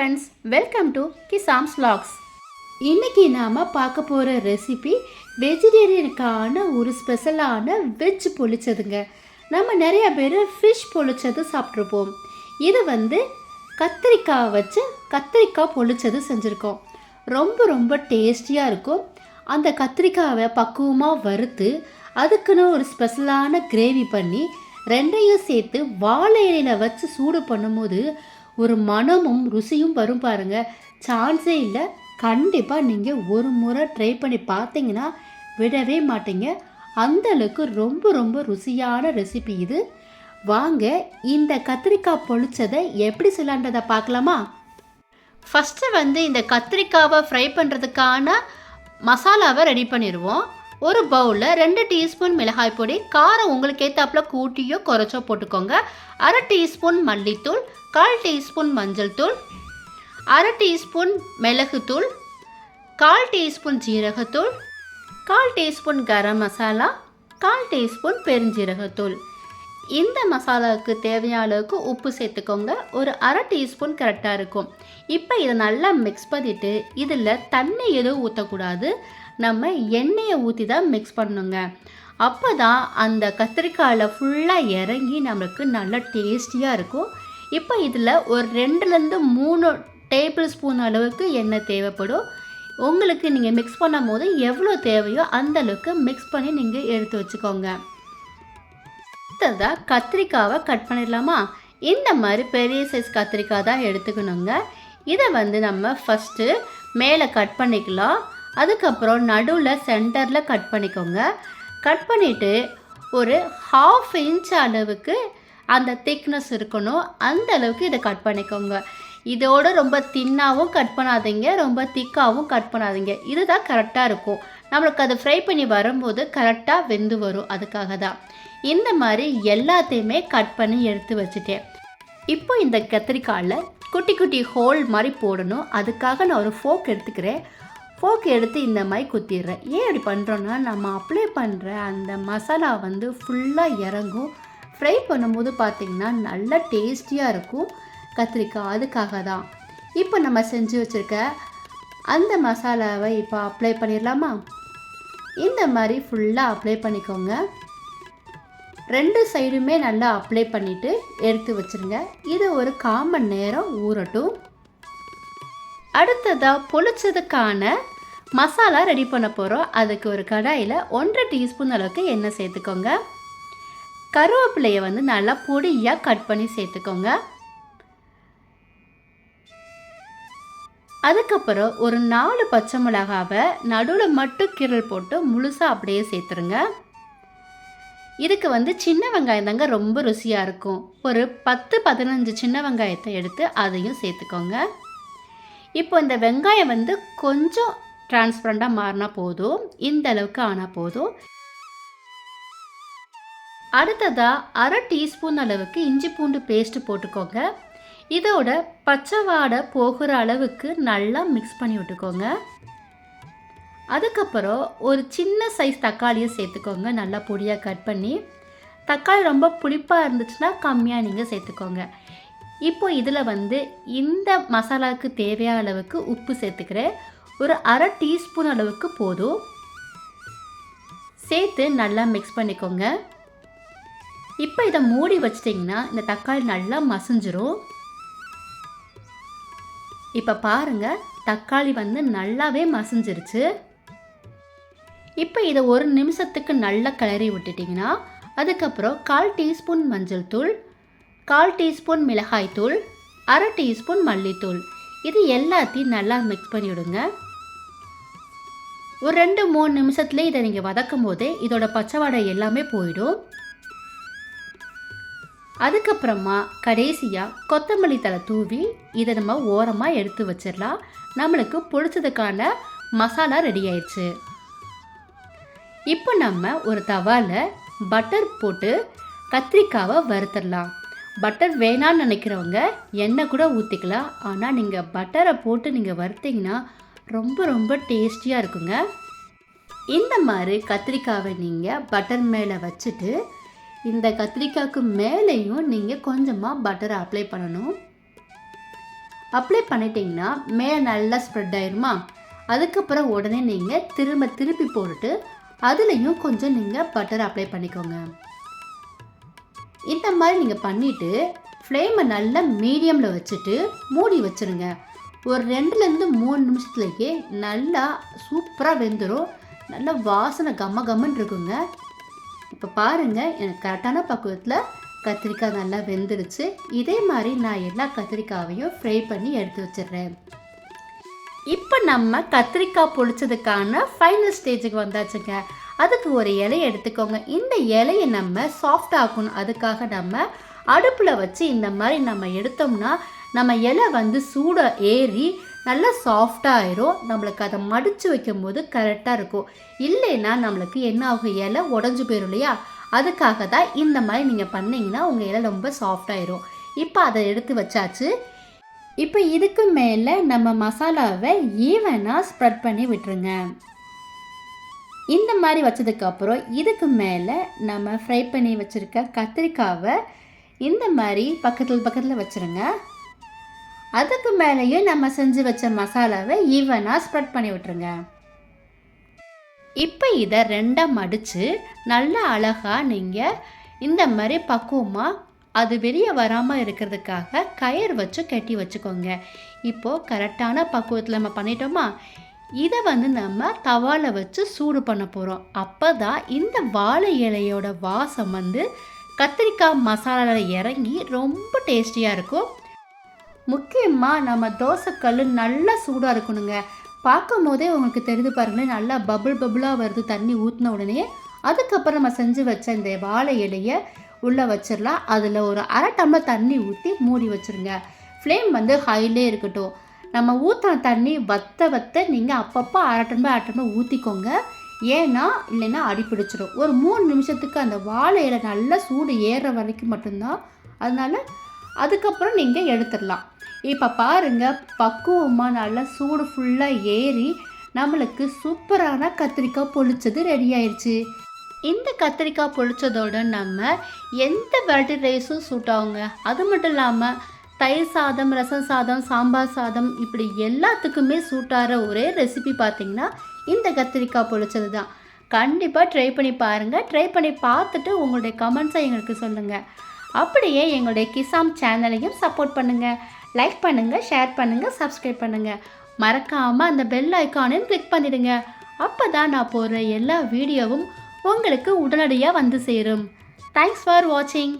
Friends welcome to கிசாம்ஸ் லாக்ஸ் இன்னைக்கு நாம் பார்க்க போகிற ரெசிபி வெஜிடேரியனுக்கான ஒரு ஸ்பெஷலான வெஜ் பொழிச்சதுங்க நம்ம நிறைய பேர் ஃபிஷ் பொழிச்சது சாப்பிட்ருப்போம் இது வந்து கத்திரிக்காய் வச்சு கத்திரிக்காய் பொழிச்சது செஞ்சுருக்கோம். ரொம்ப ரொம்ப டேஸ்டியாக இருக்கும். அந்த கத்திரிக்காவை பக்குவமாக வறுத்து அதுக்குன்னு ஒரு ஸ்பெஷலான கிரேவி பண்ணி ரெண்டையும் சேர்த்து வாழை இலையில வச்சு சூடு பண்ணும்போது ஒரு மனமும் ருசியும் வரும் பாருங்க. சான்ஸே இல்லை. கண்டிப்பாக நீங்கள் ஒரு முறை ட்ரை பண்ணி பார்த்தீங்கன்னா விடவே மாட்டீங்க. அந்தளவுக்கு ரொம்ப ரொம்ப ருசியான ரெசிபி இது. வாங்க இந்த கத்திரிக்காய் பொழிச்சதை எப்படி செய்யலான்றதை பார்க்கலாமா? ஃபஸ்ட்டு வந்து இந்த கத்திரிக்காவை ஃப்ரை பண்ணுறதுக்கான மசாலாவை ரெடி பண்ணிடுவோம் ஒரு பவுலில் ரெண்டு டீஸ்பூன் மிளகாய் பொடி காரம் உங்களுக்கு ஏற்றாப்புல கூட்டியோ குறைச்சோ போட்டுக்கோங்க. அரை டீஸ்பூன் மல்லித்தூள் கால் டீஸ்பூன் மஞ்சள் தூள் அரை டீஸ்பூன் மிளகுத்தூள் கால் டீஸ்பூன் ஜீரகத்தூள் கால் டீஸ்பூன் கரம் மசாலா கால் டீஸ்பூன் பெருஞ்சீரகத்தூள் இந்த மசாலாவுக்கு தேவையான அளவுக்கு உப்பு சேர்த்துக்கோங்க. ஒரு அரை டீஸ்பூன் கரெக்டாக இருக்கும். இப்போ இதை நல்லா மிக்ஸ் பண்ணிவிட்டு இதில் தண்ணி எதுவும் ஊற்றக்கூடாது நம்ம எண்ணெயை ஊற்றி தான் மிக்ஸ் பண்ணணுங்க அப்போ தான் அந்த கத்திரிக்காயில் ஃபுல்லாக இறங்கி நம்மளுக்கு நல்லா டேஸ்டியாக இருக்கும். இப்போ இதில் ஒரு ரெண்டுலேருந்து மூணு டேபிள் ஸ்பூன் அளவுக்கு எண்ணெய் தேவைப்படும். உங்களுக்கு நீங்கள் மிக்ஸ் பண்ணும் போது எவ்வளோ தேவையோ அந்த அளவுக்கு மிக்ஸ் பண்ணி நீங்கள் எடுத்து வச்சுக்கோங்க. அடுத்ததாக கத்திரிக்காவை கட் பண்ணிடலாமா? இந்த மாதிரி பெரிய சைஸ் கத்திரிக்காய் தான் எடுத்துக்கணுங்க. இதை வந்து நம்ம ஃபஸ்ட்டு மேலே கட் பண்ணிக்கலாம். அதுக்கப்புறம் நடுவில் சென்டரில் கட் பண்ணிக்கோங்க. கட் பண்ணிவிட்டு ஒரு ஹாஃப் இன்ச் அளவுக்கு அந்த திக்னஸ் இருக்கணும். அந்த அளவுக்கு இதை கட் பண்ணிக்கோங்க. இதோட ரொம்ப தின்னாகவும் கட் பண்ணாதீங்க. ரொம்ப திக்காகவும் கட் பண்ணாதீங்க. இதுதான் கரெக்டாக இருக்கும். நம்மளுக்கு அதை ஃப்ரை பண்ணி வரும்போது கரெக்டாக வெந்து வரும். அதுக்காக தான். இந்த மாதிரி எல்லாத்தையுமே கட் பண்ணி எடுத்து வச்சுட்டேன். இப்போ இந்த கத்திரிக்காயில் குட்டி குட்டி ஹோல் மாதிரி போடணும். அதுக்காக நான் ஒரு ஃபோக் எடுத்துக்கிறேன். ஃபோக் எடுத்து இந்த மாதிரி குத்திடுறேன். ஏன் இப்படி பண்ணுறோன்னா நம்ம அப்ளை பண்ணுற அந்த மசாலா வந்து ஃபுல்லாக இறங்கும். ஃப்ரை பண்ணும்போது பார்த்திங்கன்னா நல்லா டேஸ்டியாக இருக்கும். கத்திரிக்காய் அதுக்காக தான். இப்போ நம்ம செஞ்சு வச்சுருக்க அந்த மசாலாவை இப்போ அப்ளை பண்ணிடலாமா? இந்த மாதிரி ஃபுல்லாக அப்ளை பண்ணிக்கோங்க. ரெண்டு சைடுமே நல்லா அப்ளை பண்ணிவிட்டு எடுத்து வச்சுருங்க. இது ஒரு காமன் நேரம் ஊறட்டும். அடுத்ததாக பொளிச்சதுக்கான மசாலா ரெடி பண்ண போகிறோம் அதுக்கு ஒரு கடாயில் ஒன்றரை டீஸ்பூன் அளவுக்கு எண்ணெய் சேர்த்துக்கோங்க. கருவேப்பிலையை வந்து நல்லா பொடியாக கட் பண்ணி சேர்த்துக்கோங்க. அதுக்கப்புறம் ஒரு நாலு பச்சை மிளகாவை நடுவில் மட்டும் கீரல் போட்டு முழுசாக அப்படியே சேர்த்துருங்க. இதுக்கு வந்து சின்ன வெங்காயம் தாங்க ரொம்ப ருசியாக இருக்கும். ஒரு பத்து பதினஞ்சு சின்ன வெங்காயத்தை எடுத்து அதையும் சேர்த்துக்கோங்க. இப்போ இந்த வெங்காயம் வந்து கொஞ்சம் டிரான்ஸ்பரண்ட்டாக மாறினா போதும். இந்த அளவுக்கு ஆனால் போதும். அடுத்ததாக அரை டீஸ்பூன் அளவுக்கு இஞ்சி பூண்டு பேஸ்ட்டு போட்டுக்கோங்க. இதோட பச்சை வாடை போகிற அளவுக்கு நல்லா மிக்ஸ் பண்ணி விட்டுக்கோங்க. அதுக்கப்புறம் ஒரு சின்ன சைஸ் தக்காளியை சேர்த்துக்கோங்க. நல்லா பொடியாக கட் பண்ணி. தக்காளி ரொம்ப புளிப்பாக இருந்துச்சுன்னா கம்மியாக நீங்கள் சேர்த்துக்கோங்க. இப்போ இதில் வந்து இந்த மசாலாவுக்கு தேவையான அளவுக்கு உப்பு சேர்த்துக்கிறேன். ஒரு அரை டீஸ்பூன் அளவுக்கு போதும். சேர்த்து நல்லா மிக்ஸ் பண்ணிக்கோங்க. இப்போ இதை மூடி வச்சிட்டிங்கன்னா இந்த தக்காளி நல்லா மசிஞ்சிரும். இப்போ பாருங்கள் தக்காளி வந்து நல்லாவே மசிஞ்சிருச்சு. இப்போ இதை ஒரு நிமிஷத்துக்கு நல்லா கிளறி விட்டுட்டிங்கன்னா அதுக்கப்புறம் கால் டீஸ்பூன் மஞ்சள் தூள் கால் டீஸ்பூன் மிளகாய் தூள் அரை டீஸ்பூன் மல்லித்தூள். இது எல்லாத்தையும் நல்லா மிக்ஸ் பண்ணி விடுங்க ஒரு ரெண்டு மூணு நிமிஷத்துலேயே இதை நீங்கள் வதக்கும் போதே இதோட பச்சை வாடை எல்லாமே போயிடும். அதுக்கப்புறமா கடைசியாக கொத்தமல்லி தலை தூவி இதை நம்ம ஓரமாக எடுத்து வச்சிடலாம். நம்மளுக்கு பிடிச்சதுக்கான மசாலா ரெடி ஆயிடுச்சு. இப்போ நம்ம ஒரு தவாவில் பட்டர் போட்டு கத்திரிக்காவை வறுத்துடலாம். பட்டர் வேணான்னு நினைக்கிறவங்க எண்ணெய் கூட ஊற்றிக்கலாம் ஆனால் நீங்கள் பட்டரை போட்டு நீங்கள் வறுத்தீங்கன்னா ரொம்ப ரொம்ப டேஸ்டியாக இருக்குங்க. இந்த மாதிரி கத்திரிக்காவை நீங்கள் பட்டர் மேலே வச்சுட்டு இந்த கத்திரிக்காய்க்கு மேலேயும் நீங்கள் கொஞ்சமாக பட்டரை அப்ளை பண்ணணும். அப்ளை பண்ணிட்டீங்கன்னா மேலே நல்லா ஸ்ப்ரெட் ஆயிருமா? அதுக்கப்புறம் உடனே நீங்கள் திரும்ப திருப்பி போட்டுட்டு அதுலேயும் கொஞ்சம் நீங்கள் பட்டர் அப்ளை பண்ணிக்கோங்க. இந்த மாதிரி நீங்கள் பண்ணிவிட்டு ஃப்ளேமை நல்லா மீடியமில் வச்சுட்டு மூடி வச்சுருங்க. ஒரு ரெண்டுலேருந்து மூணு நிமிஷத்துலேயே நல்லா சூப்பராக வெந்துடும் நல்லா வாசனை கம்ம கம்மன்னு இருக்குங்க. இப்போ பாருங்கள் எனக்கு கரெக்டான பக்குவத்தில் கத்திரிக்காய் நல்லா வெந்துருச்சு. இதே மாதிரி நான் எல்லா கத்திரிக்காவையும் ஃப்ரை பண்ணி எடுத்து வச்சிடுறேன். இப்போ நம்ம கத்திரிக்காய் பொழிச்சதுக்கான ஃபைனல் ஸ்டேஜுக்கு வந்தாச்சுங்க. அதுக்கு ஒரு இலையை எடுத்துக்கோங்க. இந்த இலையை நம்ம சாஃப்ட் ஆக்கணும். அதுக்காக நம்ம அடுப்பில் வச்சு இந்த மாதிரி நம்ம எடுத்தோம்னா நம்ம இலை வந்து சூட ஏறி நல்லா சாஃப்டாகிரும் நம்மளுக்கு அதை மடித்து வைக்கும்போது கரெக்டாக இருக்கும். இல்லைன்னா நம்மளுக்கு என்ன ஆகும்? இலை உடஞ்சி போயிடும் இல்லையா? அதுக்காக தான் இந்த மாதிரி நீங்கள் பண்ணிங்கன்னா உங்கள் இலை ரொம்ப சாஃப்டாயிரும் இப்போ அதை எடுத்து வச்சாச்சு. இப்போ இதுக்கு மேலே நம்ம மசாலாவை ஈவனாக ஸ்ப்ரெட் பண்ணி விட்டுருங்க. இந்த மாதிரி வச்சதுக்கப்புறம் இதுக்கு மேலே நம்ம ஃப்ரை பண்ணி வச்சுருக்க கத்திரிக்காவை இந்த மாதிரி பக்கத்தில் பக்கத்தில் வச்சுருங்க. அதுக்கு மேலேயும் நம்ம செஞ்சு வச்ச மசாலாவை ஈவனாக ஸ்ப்ரெட் பண்ணி விட்டுருங்க. இப்போ இதை ரெண்டாக மடித்து நல்லா அழகாக நீங்கள் இந்த மாதிரி பக்குவமாக அது வெளியே வராமல் இருக்கிறதுக்காக கயிறு வச்சு கட்டி வச்சுக்கோங்க. இப்போது கரெக்டான பக்குவத்தில் நம்ம பண்ணிட்டோமா? இதை வந்து நம்ம தவாவில் வச்சு சூடு பண்ண போகிறோம் அப்போ தான் இந்த வாழை இலையோட வாசம் வந்து கத்திரிக்காய் மசாலாவில் இறங்கி ரொம்ப டேஸ்டியாக இருக்கும். முக்கியமாக நம்ம தோசைக்கல் நல்லா சூடாக இருக்கணுங்க. பார்க்கும் போதே உங்களுக்கு தெரிந்து பாருங்களேன் நல்லா பபுள் பபுளாக வருது தண்ணி ஊற்றின உடனே. அதுக்கப்புறம் நம்ம செஞ்சு வச்ச இந்த வாழை இலையை உள்ளே வச்சிடலாம் அதில் ஒரு அரை டம்ளர் தண்ணி ஊற்றி மூடி வச்சுருங்க. ஃப்ளேம் வந்து ஹைலே இருக்கட்டும். நம்ம ஊற்றின தண்ணி வத்த வத்த நீங்கள் அப்பப்போ அரை டம்ளர் அரை டம்ளர் ஊற்றிக்கோங்க ஏன்னா இல்லைன்னா அடி பிடிச்சிடும் ஒரு மூணு நிமிஷத்துக்கு அந்த வாழை இலை நல்லா சூடு ஏறுற வரைக்கும் மட்டும்தான். அதனால் அதுக்கப்புறம் நீங்கள் எடுத்துடலாம் இப்போ பாருங்கள் பக்குவமாக நல்லா சூடு ஃபுல்லாக ஏறி நம்மளுக்கு சூப்பரான கத்திரிக்காய் பொழிச்சது ரெடி ஆயிடுச்சு இந்த கத்திரிக்காய் பொழிச்சதோட நம்ம எந்த வெரைட்டி ரைஸும் சூட் ஆகுங்க? அது மட்டும் இல்லாமல் தயிர் சாதம் ரசம் சாதம் சாம்பார் சாதம் இப்படி எல்லாத்துக்குமே சூட்டாகிற ஒரே ரெசிபி பார்த்தீங்கன்னா இந்த கத்திரிக்காய் பொழிச்சது தான் கண்டிப்பாக ட்ரை பண்ணி பாருங்கள் ட்ரை பண்ணி பார்த்துட்டு உங்களுடைய கமெண்ட்ஸை எங்களுக்கு சொல்லுங்கள் அப்படியே எங்களுடைய கிசாம் சேனலையும் சப்போர்ட் பண்ணுங்கள் லைக் பண்ணுங்கள் ஷேர் பண்ணுங்கள் சப்ஸ்கிரைப் பண்ணுங்கள் மறக்காமல் அந்த பெல் ஐக்கானையும் கிளிக் பண்ணிடுங்க. அப்போ தான் நான் போடுற எல்லா வீடியோவும் உங்களுக்கு உடனடியாக வந்து சேரும். தேங்க்ஸ் ஃபார் வாட்சிங்